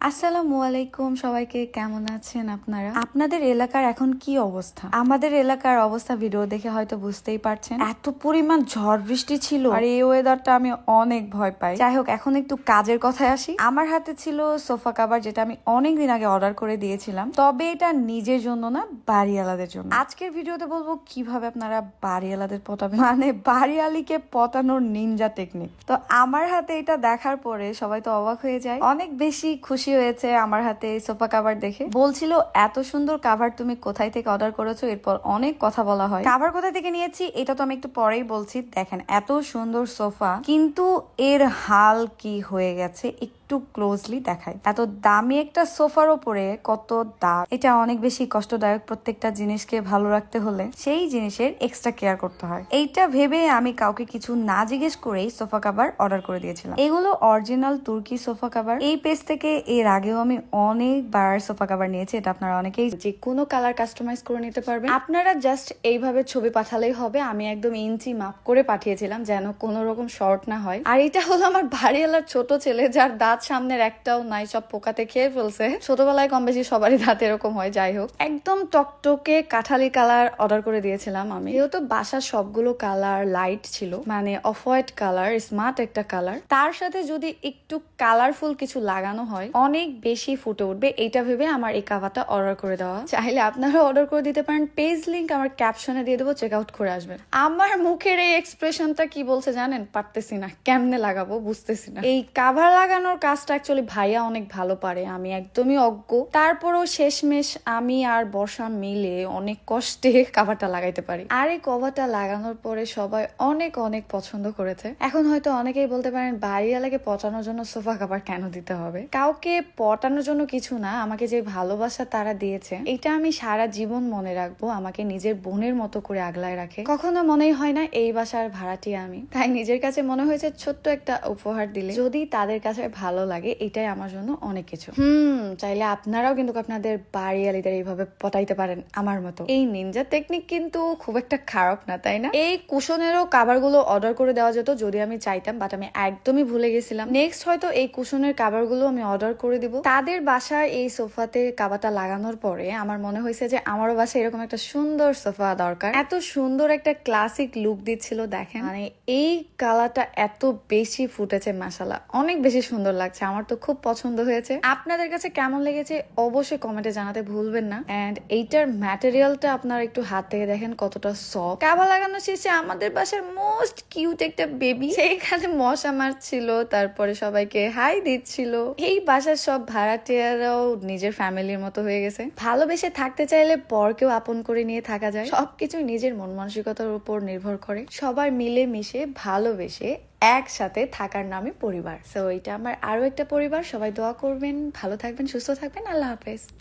আসসালামু আলাইকুম, সবাইকে কেমন আছেন আপনারা? আপনাদের এলাকার এখন কি অবস্থা? আমাদের এলাকার অবস্থা ভিডিও দেখে হয়তো বুঝতেই পারছেন। এত পরিমাণ ঝড় বৃষ্টি ছিল আর এই ওয়েদারটা আমি অনেক ভয় পাই। যাই হোক, এখন একটু কাজের কথায় আসি। আমার হাতে ছিল সোফা কাভার যেটা আমি অনেক দিন আগে অর্ডার করে দিয়েছিলাম। তবে এটা নিজের জন্য না, বাড়িওয়ালাদের জন্য। আজকের ভিডিওতে বলব কীভাবে আপনারা বাড়িওয়ালাদের পটাবেন। মানে বাড়িওয়ালিকে পটানোর নিনজা টেকনিক তো আমার হাতে এটা দেখার পরে সবাই তো অবাক হয়ে যায়। অনেক বেশি খুশি হয়েছে আমার হাতে সোফা কাভার দেখে। বলছিল, এত সুন্দর কাভার তুমি কোথায় থেকে অর্ডার করেছ? এরপর অনেক কথা বলা হয়। কাভার কোথায় থেকে নিয়েছি? এটা তো আমি একটু পরেই বলছি। দেখেন, এত সুন্দর সোফা, কিন্তু এর হাল কি হয়ে গেছে একটু ক্লোজলি দেখায় এত দামি একটা সোফার ওপরে কত দাম এটা অনেক বেশি কষ্টদায়ক প্রত্যেকটা জিনিসকে ভালো রাখতে হলে সেই জিনিসের এক্সট্রা কেয়ার করতে হয়। এইটা ভেবে আমি কাউকে কিছু না জিজ্ঞেস করেই সোফা কাভার অর্ডার করে দিয়েছিলাম। এগুলো অরিজিনাল তুর্কি সোফা কাভার এই পেজ থেকে এর আগেও আমি অনেকবার সোফা কাভার নিয়েছি, এটা আপনারা অনেকেই যে কোনো কালার কাস্টমাইজ করে নিতে পারবেন। আপনারা জাস্ট এইভাবে ছবি পাঠালেই হবে, আমি একদম ইঞ্চি মাপ করে পাঠিয়েছিলাম যেন কোনো রকম শর্ট না হয়। আর এটা হলো আমার বাড়িওয়ালার ছোট ছেলে, যার দাঁত সামনের একটাও নাই, সব পোকাতে খেয়ে ফেলছে। ছোটবেলায় কম বেশি সবারই দাঁত এরকম হয়, যাই হোক। একদম টকটকে কাঠালি কালার অর্ডার করে দিয়েছিলাম আমি। যেহেতু বাসার সবগুলো কালার লাইট ছিল মানে অফ হোয়াইট কালার স্মার্ট একটা কালার তার সাথে যদি একটু কালারফুল কিছু লাগানো হয় অনেক বেশি ফুটে উঠবে। এইটা ভেবে আমার এই কাভারটা অর্ডার করে দেওয়া। চাইলে আপনারা অর্ডার করে দিতে পারেন। পেজ লিঙ্ক আমার ক্যাপশনে দিয়ে দেবো চেক আউট করে আসবেন। আমার মুখের এই এক্সপ্রেশনটা কি বলছে জানেন? পারতেছি না। কেমনে লাগাবো বুঝতেছি না। এই কাভার লাগানোর কাজটা অ্যাকচুয়ালি ভাইয়া অনেক ভালো পারে। আমি একদমই অজ্ঞ। তারপরেও শেষমেশ আমি আর বর্ষা মিলে অনেক কষ্টে কাভারটা লাগাইতে পারি। আর এই কভারটা লাগানোর পরে সবাই অনেক অনেক পছন্দ করেছে। এখন হয়তো অনেকেই বলতে পারেন বাড়িওয়ালাকে পচানোর জন্য সোফা কাভার কেন দিতে হবে? কাউকে পটানোর জন্য কিছু না, আমাকে যে ভালোবাসা তারা দিয়েছে, এটা আমি সারা জীবন মনে রাখব, আমাকে নিজের বোনের মতো করে আগলায় রাখে। কখনো মনেই হয় না, এই বাসার ভাড়াটি আমি। তাই নিজের কাছে মনে হয়েছে ছোট্ট একটা উপহার দিলে, যদি তাদের কাছে ভালো লাগে, এটাই আমার জন্য অনেক কিছু। হুম, চাইলে আপনারাও কিন্তু আপনাদের বাড়িয়ালিদের এইভাবে পটাইতে পারেন, আমার মতো। এই নিনজা টেকনিক কিন্তু খুব একটা খারাপ না, তাই না? এই কুশনেরও কাবারগুলো অর্ডার করে দেওয়া যেত, যদি আমি চাইতাম বাট আমি একদমই ভুলে গেছিলাম। নেক্সট হয়তো এই কুশনের কাবারগুলো আমি অর্ডার করে দিব। তাদের বাসায় এই সোফাতে কাবাটা লাগানোর পরে আমার মনে হয়েছে যে আমারও বাসায় এরকম একটা সুন্দর সোফা দরকার। এত সুন্দর একটা ক্লাসিক লুক দিচ্ছিল, দেখেন। মানে এই কালারটা এত বেশি ফুটেছে মাসালা অনেক বেশি সুন্দর লাগছে, আমার তো খুব পছন্দ হয়েছে। আপনাদের কাছে কেমন লেগেছে অবশ্যই কমেন্টে জানাতে ভুলবেন না। এন্ড এইটার ম্যাটেরিয়ালটা আপনার একটু হাত থেকে দেখেন কতটা সফট কাবা লাগানো শেষে আমাদের বাসার মোস্ট কিউট একটা বেবি সেইখানে মশা মারছিল, তারপরে সবাইকে হাই দিচ্ছিল। এই বাসার সব ভাড়াটিয়ারাও নিজের ফ্যামিলির মতো হয়ে গেছে। ভালোবেসে থাকতে চাইলে পরকেও আপন করে নিয়ে থাকা যায়। সবকিছু নিজের মন মানসিকতার উপর নির্ভর করে। সবার মিলে মিশে ভালোবেসে একসাথে থাকার নামে পরিবার। সো এটা আমার আরও একটা পরিবার। সবাই দোয়া করবেন, ভালো থাকবেন, সুস্থ থাকবেন। আল্লাহ হাফেজ।